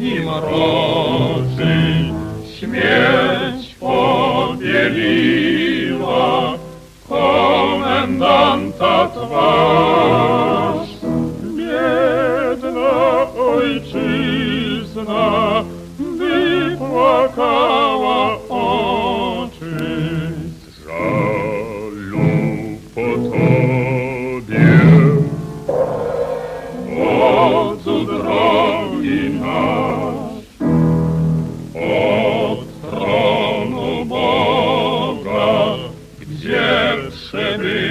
i mroczy, śmierć pobieliła komendanta twarz. Biedna ojczyzna se.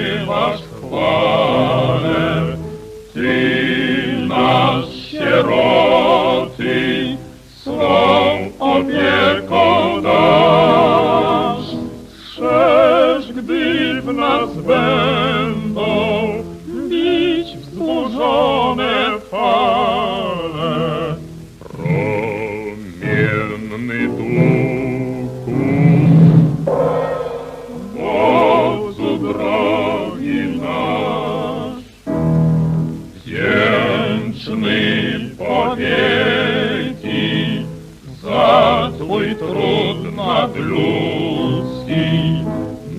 Powieki za Twój trud nadludzki,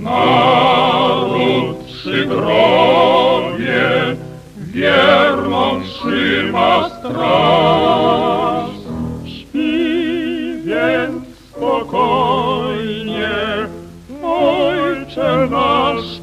naród przy grobie wierną trzyma straż. Śpi więc spokojnie, Ojcze nasz